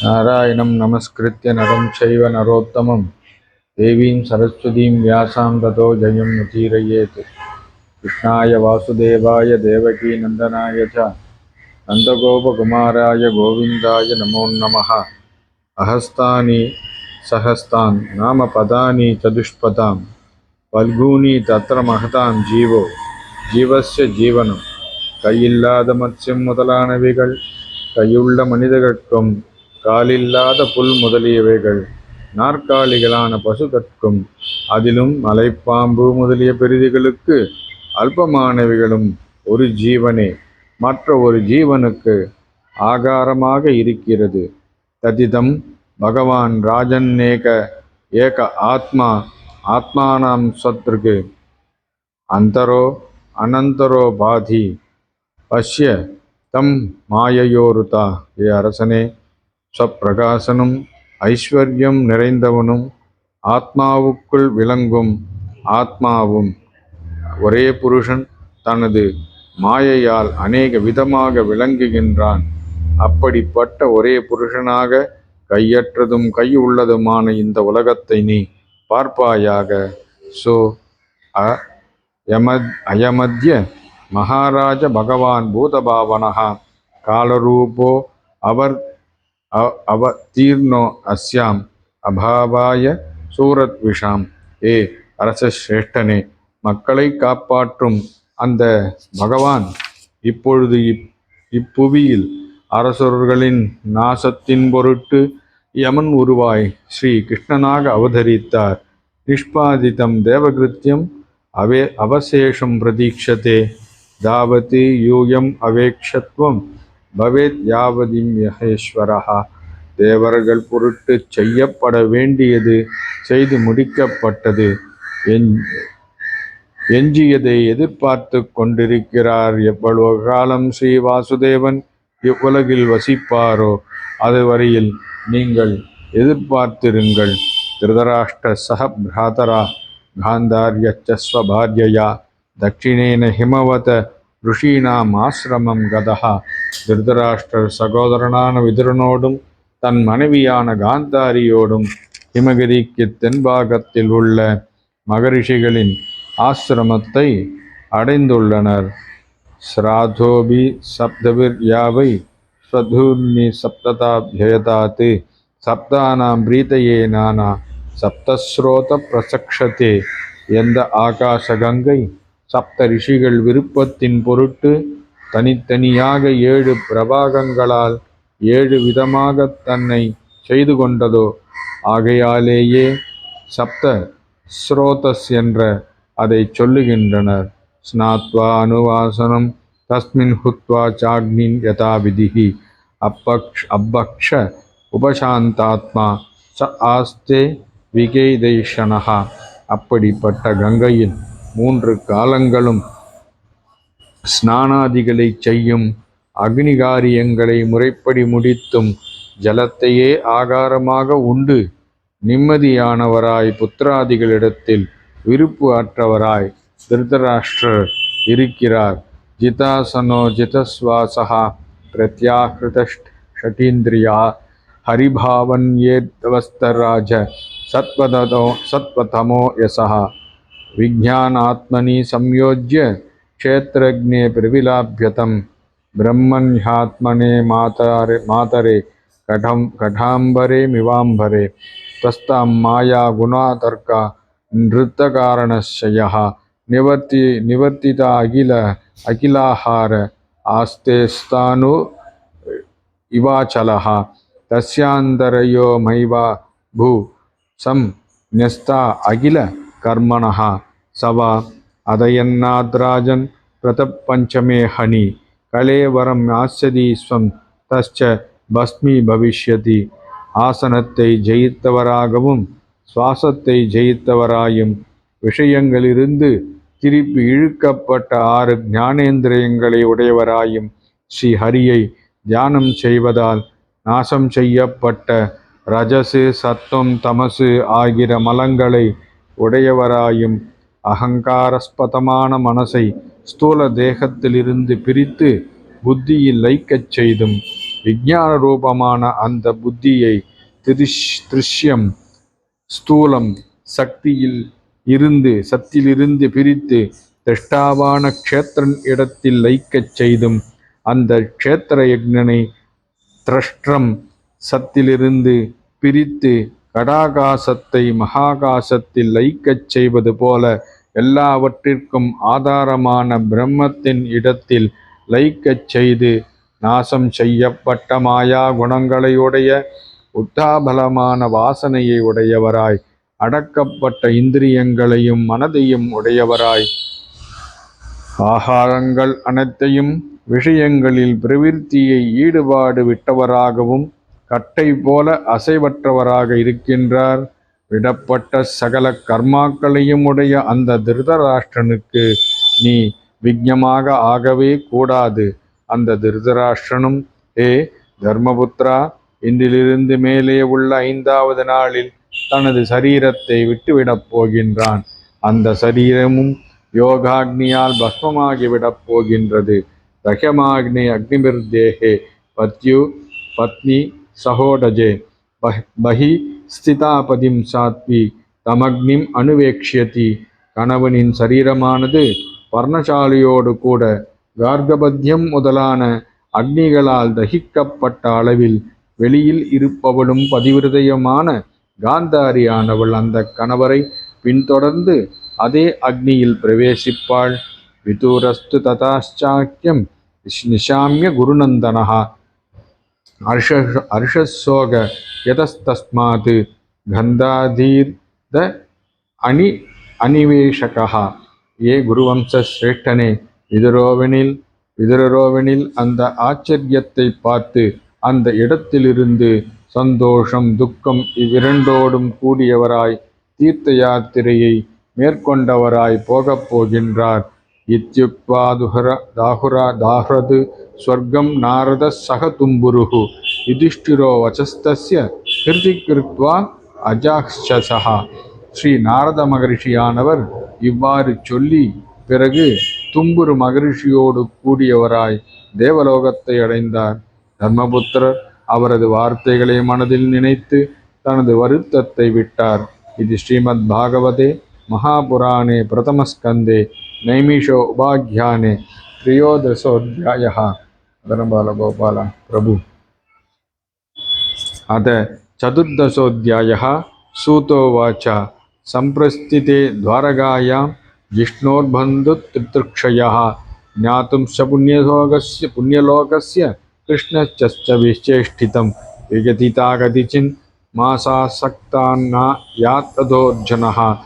நாராயணம் நமஸ்கிருத்திய நரம் சைவ நரோத்தமம் தேவீம் சரஸ்வதீம் வியாசாம் ததோ ஜயம் முதீரயேத் கிருஷ்ணாய வாசுதேவாய தேவகீ நந்தனாய ச நந்தகோபகுமாராய கோவிந்தாய நமோ நம அகஸ்தானி சஹஸ்தான் நாம பதானி சதுஷ்பதாம் பல்கூனி தத்திர மகதாம் ஜீவோ ஜீவஸ்ய ஜீவனம் கையில்லாத மத்சியம் முதலானவைகள் கையுள்ள மனிதகட்கும் காலில்லாத புல் முதலியவைகள். நாற்காலிகளான பசுகட்கும் அதிலும் மலைப்பாம்பு முதலிய பெரிதிகளுக்கு அல்பமானவைகளும் ஒரு ஜீவனே. மற்ற ஒரு ஜீவனுக்கு ஆகாரமாக இருக்கிறது. ததிதம் பகவான் ராஜன்னேக ஏக ஆத்மா ஆத்மானாம் சத்ருக்கு அந்தரோ அனந்தரோ பாதி. பஷ்ய தம் மாயையோருதா. ஏ அரசனே சப்பிரகாசனும் ஐஸ்வர்யம் நிறைந்தவனும் ஆத்மாவுக்குள் விளங்கும் ஆத்மாவும் ஒரே புருஷன் தனது மாயையால் அநேக விதமாக விளங்குகின்றான். அப்படிப்பட்ட ஒரே புருஷனாக கையற்றதும் கையுள்ளதுமான இந்த உலகத்தை நீ பார்ப்பாயாக. சோ அ யமத் அயமத்ய மகாராஜ பகவான் பூதபாவனகா காலரூபோ அவர் அ- அவதீர்ணோ அஸ்யாம் அபாவாய சூரத்விஷாம். ஏ அரச சிரேஷ்டனே மக்களை காப்பாற்றும் அந்த பகவான் இப்பொழுது இப் இப்புவியில் அரசர்களின் நாசத்தின் பொருட்டு யமன் உருவாய் ஸ்ரீ கிருஷ்ணனாக அவதரித்தார். நிஷ்பாதிதம் தேவகிருத்தியம் அவே அவசேஷம் பிரதீட்சதே தாவதி யூயம் அவேக்ஷத்வம். பவேத் யாவதிம் யகேஸ்வரஹா. தேவர்கள் பொருட்டு செய்யப்பட வேண்டியது செய்து முடிக்கப்பட்டது. என் எஞ்சியதை எதிர்பார்த்து கொண்டிருக்கிறார் எவ்வளவு காலம் ஸ்ரீ வாசுதேவன்? இவ்வுலகில் வசிப்பாரோ? அதுவரையில் நீங்கள் எதிர்பார்த்திருங்கள். திருதராஷ்டிர சக பிராதரா காந்தாரியச்சஸ்வபாரியயா தட்சிணேன ஹிமவத ருஷீனாம் ஆசிரமம் கதா திருதராஷ்டிரர் சகோதரனான விதுரனோடும் தன் மனைவியான காந்தாரியோடும் ஹிமகிரிக்கு தென்பாகத்தில் உள்ள மகரிஷிகளின் ஆசிரமத்தை அடைந்துள்ளனர் ஸ்ராதோபி சப்தவிர்யாவை யாவை ஸ்வதூர்மி சப்ததாபியதாத் சப்தானாம் பிரீதையே நானா சப்தஸ்ரோத பிரசக்ஷதே எந்த ஆகாசகங்கை சப்த ரிஷிகள் விருப்பத்தின் பொருட்டு தனித்தனியாக ஏழு பிரபாகங்களால் ஏழு விதமாக தன்னை செய்து கொண்டதோ ஆகையாலேயே சப்த ஸ்ரோதஸ் என்ற அதை சொல்லுகின்றனர். ஸ்நாத்வா அனுவாசனம் தஸ்மின் ஹுத்வா சாக்னின் யதாவிதிகி அப்பக்ஷ் அப்பக்ஷ உபசாந்தாத்மா ச ஆஸ்தே விகேதைஷனகா அப்படிப்பட்ட கங்கையில் மூன்று காலங்களும் ஸ்நானாதிகளை செய்யும் அக்னிகாரியங்களை முறைப்படி முடித்தும் ஜலத்தையே ஆகாரமாக உண்டு. நிம்மதியானவராய் புத்திராதிகளிடத்தில் விருப்பு அற்றவராய் திருதராஷ்டிரர் இருக்கிறார். ஜிதாசனோ ஜிதஸ்வாசா ஹரிபாவன் ஹரிபாவன்யேத்தவஸ்தராஜ சத்வதோ சத்வதமோ யசகா विज्ञानात्मनि संयोज्य क्षेत्रज्ञे प्रविलाभ्यतं ब्रह्मण्यात्मने मातरे मातरे कठं कठाम्बरे मिवाम्बरे तस्तां माया गुणातर्क नृत्यकारणस्य निवर्ति निवर्तिता अखिल अखिलाहार आस्तेस्तानु इवाचल। तस्यान्तरयो मैवा भू सं न्यस्ता अखिल கர்மணஹா சவா அதயன்னாத்ராஜன் பிரதப்பஞ்சமே ஹனி. கலேவரம் ஆசதீஸ்வம் தஸ்ச பஸ்மி பவிஷ்யதி. ஆசனத்தை ஜெயித்தவராகவும் சுவாசத்தை ஜெயித்தவராயும் விஷயங்களிலிருந்து திருப்பி இழுக்கப்பட்ட ஆறு ஞானேந்திரியங்களை உடையவராயும் ஸ்ரீ ஹரியை தியானம் செய்வதால் நாசம் செய்யப்பட்ட ரஜசு சத்துவம் தமசு ஆகிற மலங்களை உடையவராயும் அகங்காரஸ்பதமான மனசை ஸ்தூல தேகத்திலிருந்து பிரித்து புத்தியில் லைக்கச் செய்தும் விஞ்ஞான ரூபமான அந்த புத்தியை திரிஷ் திருஷ்யம் ஸ்தூலம் சக்தியில் இருந்து சத்திலிருந்து பிரித்து திஷ்டாவான க்ஷேத்திரன் இடத்தில் லைக்கச் செய்தும் அந்த க்ஷேத்திர யக்னனை திரஷ்டம் சத்திலிருந்து பிரித்து கடாகாசத்தை மகாகாசத்தில் லைக்கச் செய்வது போல எல்லாவற்றிற்கும் ஆதாரமான பிரம்மத்தின் இடத்தில் லைக்கச் செய்து நாசம் செய்யப்பட்ட மாயா குணங்களையுடைய உத்தாபலமான வாசனையை உடையவராய் அடக்கப்பட்ட இந்திரியங்களையும் மனதையும் உடையவராய். ஆகாரங்கள் அனைத்தையும் விஷயங்களில் பிரவிற்த்தியை ஈடுபாடு விட்டவராகவும் கட்டை போல அசைவற்றவராக இருக்கின்றார். விடப்பட்ட சகல கர்மாக்களையும் உடைய அந்த திருதராஷ்டிரனுக்கு நீ விக்னமாக ஆகவே கூடாது. அந்த திருதராஷ்டிரனும் ஏ தர்மபுத்ரா இன்றிலிருந்து மேலே உள்ள ஐந்தாவது நாளில் தனது சரீரத்தை விட்டுவிடப் போகின்றான். அந்த சரீரமும் யோகாக்னியால் பஸ்மமாகிவிடப் போகின்றது. தகமாக்னி அக்னிமிர்தேகே பத்யு பத்னி சகோடஜே. பஹ் பஹி ஸ்திதாபதிம் சாத்வி தமக்னிம் அணுவேக்ஷியதி. கணவனின் சரீரமானது பர்ணசாலியோடு கூட கார்கபத்தியம் முதலான அக்னிகளால் தகிக்கப்பட்ட அளவில் வெளியில் இருப்பவளும் பதிவிருதயமான காந்தாரியானவள் அந்த கணவரை பின்தொடர்ந்து அதே அக்னியில் பிரவேசிப்பாள். விதூரஸ்து ததாச்சாக்கியம் நிஷாமிய குருநந்தனஹா. ஹர்ஷ ஹர்ஷசோக யதஸ்தஸ்மாத் கந்தாதீர்த அணி அனிவேஷகா ஏ குருவம்ச சிரேஷ்டனே விதுரோவனில் விதுரரோவனில் அந்த ஆச்சரியத்தை பார்த்து அந்த இடத்திலிருந்து சந்தோஷம் துக்கம் இவ்விரண்டோடும் கூடியவராய் தீர்த்த யாத்திரையை மேற்கொண்டவராய் போகப் போகின்றார். இத்யுக்வாதுஹர தாஹுரா தாஹ்ரது ஸ்வர்க்கம் நாரத சக தும்புருகு. யுதிஷ்டிரோ வச்சஸ்தஸ்ய கிருதி கிருத்வா அஜாஹ்சசா ஸ்ரீ நாரத மகரிஷியானவர் இவ்வாறு சொல்லி பிறகு தும்புரு மகரிஷியோடு கூடியவராய் தேவலோகத்தை அடைந்தார். தர்மபுத்திரர் அவரது வார்த்தைகளை மனதில் நினைத்து தனது வருத்தத்தை விட்டார். இது ஸ்ரீமத் பாகவதே மகாபுராணே பிரதமஸ்கந்தே. नैमिषो उपाख्याने त्रयोदशोऽध्यायः। अदरम्बालगोपाल प्रभु। अथ चतुर्दशोऽध्यायः, सूतोवाच। सम्प्रस्थिते द्वारकायां जिष्णोर्बन्धुतृतृक्षयः। ज्ञातुं स पुण्यलोकस्य पुण्यलोकस्य कृष्णश्च विश्चेष्टितं। विगतिता कतिचिन् मासासक्तान्ना या तथोर्जनः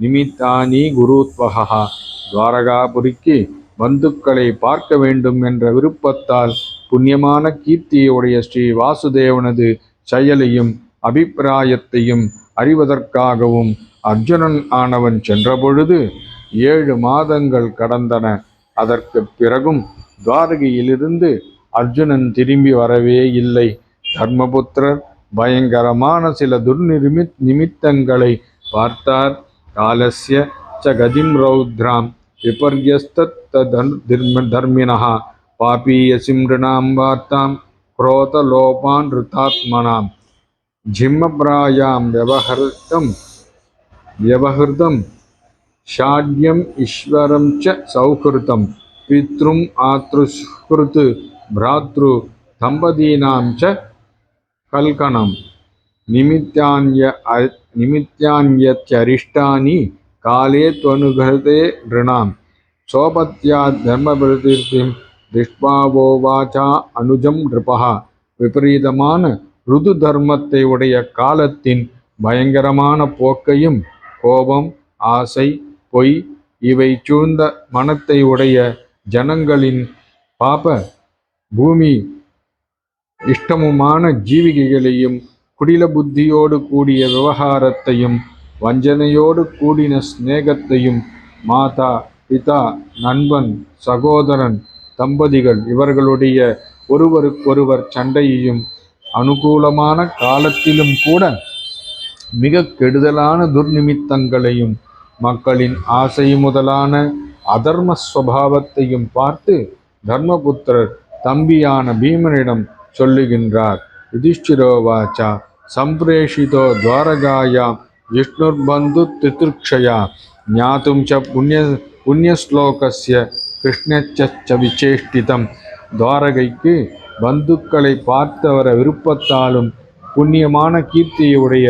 நிமித்தானி குருத்வகா துவாரகாபுரிக்கு பந்துக்களை பார்க்க வேண்டும் என்ற விருப்பத்தால் புண்ணியமான கீர்த்தியுடைய ஸ்ரீ வாசுதேவனது செயலையும் அபிப்பிராயத்தையும் அறிவதற்காகவும் அர்ஜுனன் ஆனவன் சென்றபொழுது ஏழு மாதங்கள் கடந்தன. அதற்கு பிறகும் துவாரகையிலிருந்து அர்ஜுனன் திரும்பி வரவே இல்லை. தர்மபுத்திரர் பயங்கரமான சில துர்நிமித் நிமித்தங்களை பார்த்தார். காலசிய ச கதிம் ரௌத்ராம் விபர்யஸ்தர்மிணா பாபீயசிம்ருணாம் வார்த்தாம் குரோதலோபான் ருத்தாத்மனாம் ஜிம்மபிராயாம் வியவஹர்த்தம் வியவஹர்தம் ஷாட்யம் ஈஸ்வரம் ச சௌகிருத்தம் பித்ரும் ஆத்ருஷ்கிருத்து பிராத்ரு தம்பதீனாம் ச கல்கணம் निमित्तान्य अ- निमित्तान्यत्यरिष्टानि काले त्वनुगते नृणां सोपत्यात् धर्मप्रतीर्तिं திஷ்பாவோவாச்சா அனுஜம் நிருபா விபரீதமான ருது தர்மத்தை உடைய காலத்தின் பயங்கரமான போக்கையும் கோபம் ஆசை பொய் இவை சூழ்ந்த மனத்தை உடைய ஜனங்களின் பாப பூமி இஷ்டமுமான ஜீவிகைகளையும் குடில புத்தியோடு கூடிய விவகாரத்தையும் வஞ்சனையோடு கூடின சிநேகத்தையும் மாதா பிதா நண்பன் சகோதரன் தம்பதிகள் இவர்களுடைய ஒருவருக்கொருவர் சண்டையையும் அனுகூலமான காலத்திலும் கூட மிக கெடுதலான துர்நிமித்தங்களையும் மக்களின் ஆசை முதலான அதர்ம ஸ்வபாவத்தையும் பார்த்து தர்மபுத்திரர் தம்பியான பீமனிடம் சொல்லுகின்றார். யுதிஷ்டிரோவாச்சா சம்பிரேஷிதோ துவாரகாயாம் விஷ்ணுர்பந்து திதிருக்ஷயா ஞாத்தும் ச புண்ணிய புண்ணியஸ்லோகஸ்ய கிருஷ்ணச்ச விசேஷ்டிதம் துவாரகைக்கு பந்துக்களை பார்த்தவர விருப்பத்தாலும் புண்ணியமான கீர்த்தியுடைய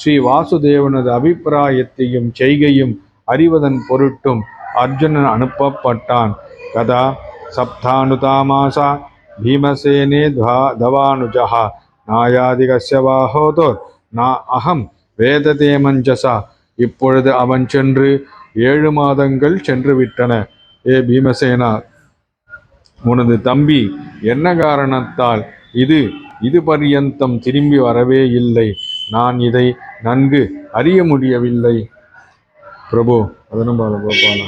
ஸ்ரீ வாசுதேவனது அபிப்பிராயத்தையும் செய்கையும் அறிவதன் பொருட்டும் அர்ஜுனன் அனுப்பப்பட்டான். கதா சப்தானுதாமாசா பீமசேனே துவா தவானுஜா நாயாதிகஸ்ய வாஹோதோர் நா அகம் வேததே மஞ்சசா இப்பொழுது அவன் சென்று ஏழு மாதங்கள் சென்று விட்டன ஏ பீமசேனா உனது தம்பி என்ன காரணத்தால் இது இது பர்யந்தம் திரும்பி வரவே இல்லை? நான் இதை நன்கு அறிய முடியவில்லை. பிரபு அதனும் பால கோபாலா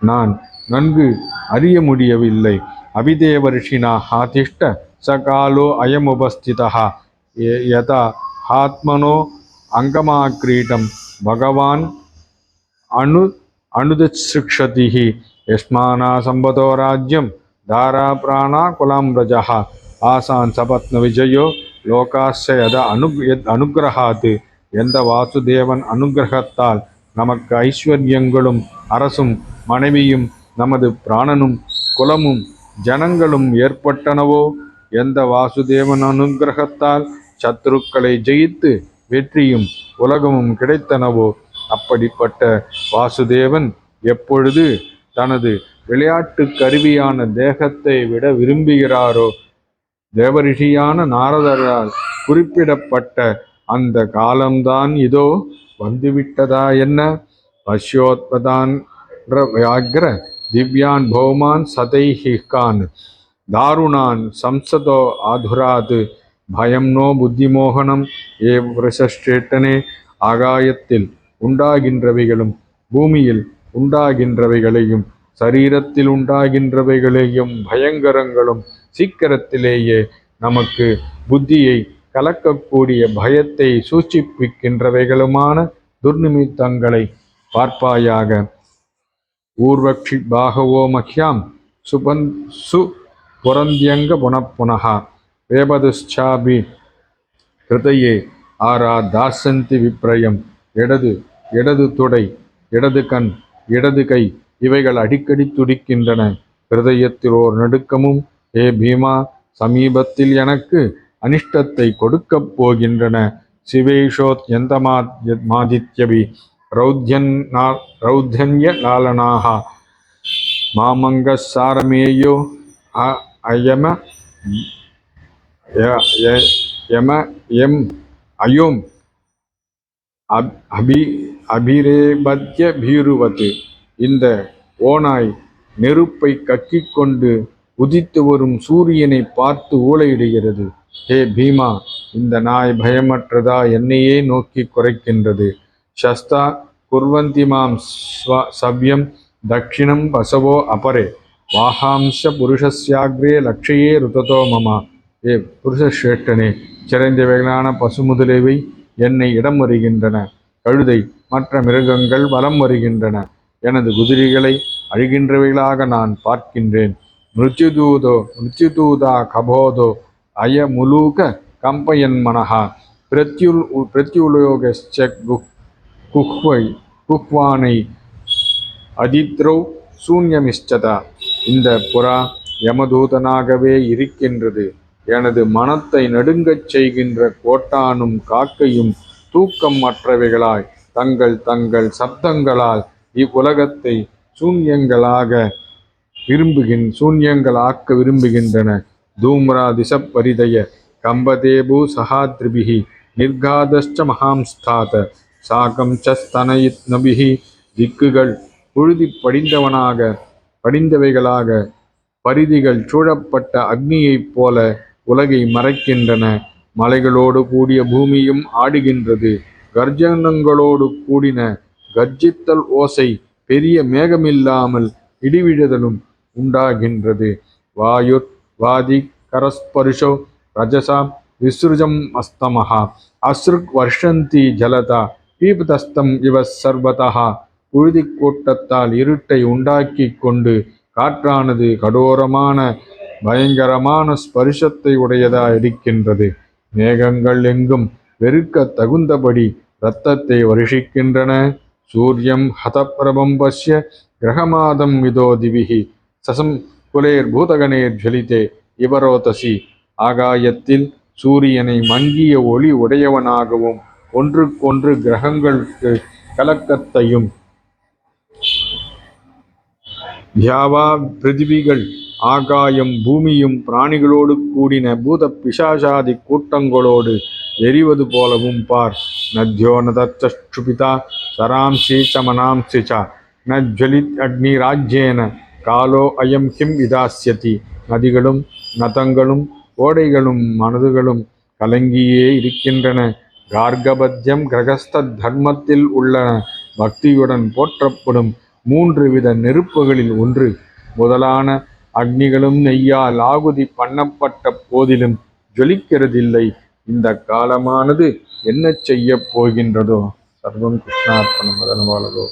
நான் நன்கு அறிய முடியவில்லை. அபிதேவர்ஷினா ஆதிஷ்ட சகாலோ அயமுபஸ்திதா யதா ஆத்மனோ அங்கமாக்ரீட்டம் பகவான் அணு அணுதிசிக்ஷதி யஸ்மானா சம்பதோ ராஜ்யம் தாரா பிராணா குலாம்பிரஜா ஆசான் சபத்ன விஜயோ லோகாஸ்ய எத அனு அனுகிரகாத்து எந்த வாசுதேவன் அனுகிரகத்தால் நமக்கு ஐஸ்வர்யங்களும் அரசும் மனைவியும் நமது பிராணனும் குலமும் ஜனங்களும் ஏற்பட்டனவோ எந்த வாசுதேவன் அனுகிரகத்தால் சத்ருக்களை ஜெயித்து வெற்றியும் உலகமும் கிடைத்தனவோ அப்படிப்பட்ட வாசுதேவன் எப்பொழுது தனது விளையாட்டு கருவியான தேகத்தை விட விரும்புகிறாரோ தேவரிஷியான நாரதரால் குறிப்பிடப்பட்ட அந்த காலம்தான் இதோ வந்துவிட்டதா என்ன? பஷ்யோத்பதான் வியாகிர திவ்யான் பௌமான் சதைஹிகான் தாருணான் சம்சதோ ஆதுராது. பயம் நோ புத்திமோகனம் ஏ புருஷேட்டனே ஆகாயத்தில் உண்டாகின்றவைகளும் பூமியில் உண்டாகின்றவைகளையும் சரீரத்தில் உண்டாகின்றவைகளையும் பயங்கரங்களும் சீக்கிரத்திலேயே நமக்கு புத்தியை கலக்கக்கூடிய பயத்தை சூச்சிப்பிக்கின்றவைகளுமான துர்நிமித்தங்களை பார்ப்பாயாக. ஊர்வக்ஷி பாகவோ மஹ்யாம். சுபன் சு புரந்தியங்க புனப்புனகா வேபதுஷ்சாபி கிருதையே ஆரா தாசந்தி விப்ரயம். இடது இடது தொடை இடது கண் இடது கை இவைகள் அடிக்கடி துடிக்கின்றன. ஹிருதயத்தில் ஓர் நடுக்கமும் ஏ பீமா சமீபத்தில் எனக்கு அனிஷ்டத்தை கொடுக்கப் போகின்றன. சிவேஷோத் எந்த மாதித்யபி? ரௌத்யன் ரௌத்யன்ய லாலனாக? மாமங்க சாரமேயோ அ அயம ய- ய- யம எம் அயோம் அப்- அபி அபிரேபத்ய பீருவது. இந்த ஓநாய் நெருப்பை கக்கிக் கொண்டு உதித்து வரும் சூரியனை பார்த்து ஊளையிடுகிறது. ஹே பீமா இந்த நாய் பயமற்றதா என்னையே நோக்கி குறைக்கின்றது. சஸ்தா குர்வந்தி மாம் ஸ்வ சவ்யம் தட்சிணம் வசவோ அபரே. வாஹாம்ச புருஷஸ்யாக்ரே லக்ஷயே ருததோ மமா. ஏ புருஷஸ்ரேஷ்டனே சிறந்தவைகளான பசுமுதலுவை என்னை இடம் வருகின்றன. கழுதை மற்ற மிருகங்கள் வலம் வருகின்றன. எனது குதிரைகளை அழிகின்றவைகளாக நான் பார்க்கின்றேன். மிருத்யுதூதோ மிருத்யுதூதா கபோதோ அய முலூக கம்பயன் மனஹா. பிரத்யுல் பிரத்யுலோகஸ்ச குஹ் குஹ்வை குஹ்வானை அதித்ரௌ சூன்யமிஷ்டதா. இந்த புறா யமதூதனாகவே இருக்கின்றது. எனது மனத்தை நடுங்கச் செய்கின்ற கோட்டானும் காக்கையும் தூக்கம் அற்றவைகளாய் தங்கள் தங்கள் சப்தங்களால் இவ்வுலகத்தை சூன்யங்களாக விரும்புகின் சூன்யங்களாக்க விரும்புகின்றன. தூம்ரா திசப்பரிதய கம்பதேபு சகாத்ரிபிகி நிர்காதஷ்ட மகாம்ஸ்தாத சாகம் சஸ்தனயித் நபிகி திக்குகள் புழுதி படிந்தவனாக படிந்தவைகளாக பரிதிகள் சூழப்பட்ட அக்னியைப் போல உலகை மறைக்கின்றன. மலைகளோடு கூடிய பூமியும் ஆடுகின்றது. கர்ஜனங்களோடு கூடின கர்ஜித்தல் ஓசை பெரிய மேகமில்லாமல் இடிவிழுதலும் உண்டாகின்றது. வாயுர் வாதி கரஸ்பருஷோ ரஜசா விஸ்ருஜம் அஸ்தமஹா. அஸ்ருக் வர்ஷந்தி ஜலதா பீபதஸ்தம் இவ சர்வதா புழுதிக் கூட்டத்தால் இருட்டை உண்டாக்கி கொண்டு காற்றானது கடோரமான பயங்கரமான ஸ்பரிசத்தை உடையதா இருக்கின்றது. மேகங்கள் எங்கும் வெறுக்க தகுந்தபடி இரத்தத்தை வருஷிக்கின்றன. சூரியம் ஹதப்பிரபம் பசிய கிரகமாதம் இதோ திவிகி சசம் குலேர் பூதகணேர் ஜலிதே இவரோதசி. ஆகாயத்தில் சூரியனை மங்கிய ஒளி உடையவனாகவும் ஒன்றுக்கொன்று கிரகங்களுக்கு கலக்கத்தையும் தியாவா பிருத்திவிகள் ஆகாயம் பூமியும் பிராணிகளோடு கூடின பூத பிசாசாதி கூட்டங்களோடு எரிவது போலவும் பார். நத்யோ நதச்சுபிதா சராம்சி சமனாம்சி ச. நஜ்வலித் அக்னிராஜ்யேன காலோ அயம் கிம் விதாசியதி நதிகளும் நதங்களும் ஓடைகளும் மனதுகளும் கலங்கியே இருக்கின்றன. கார்கபத்தியம் கிரகஸ்த தர்மத்தில் உள்ளன. பக்தியுடன் போற்றப்படும் மூன்று வித நெருப்புகளில் ஒன்று. முதலான அக்னிகளும் நெய்யால் ஆகுதி பண்ணப்பட்ட போதிலும் ஜொலிக்கிறதில்லை. இந்த காலமானது என்ன செய்யப் போகின்றதோ? சர்வம் கிருஷ்ணார்ப்பணம் மதனபாலகோ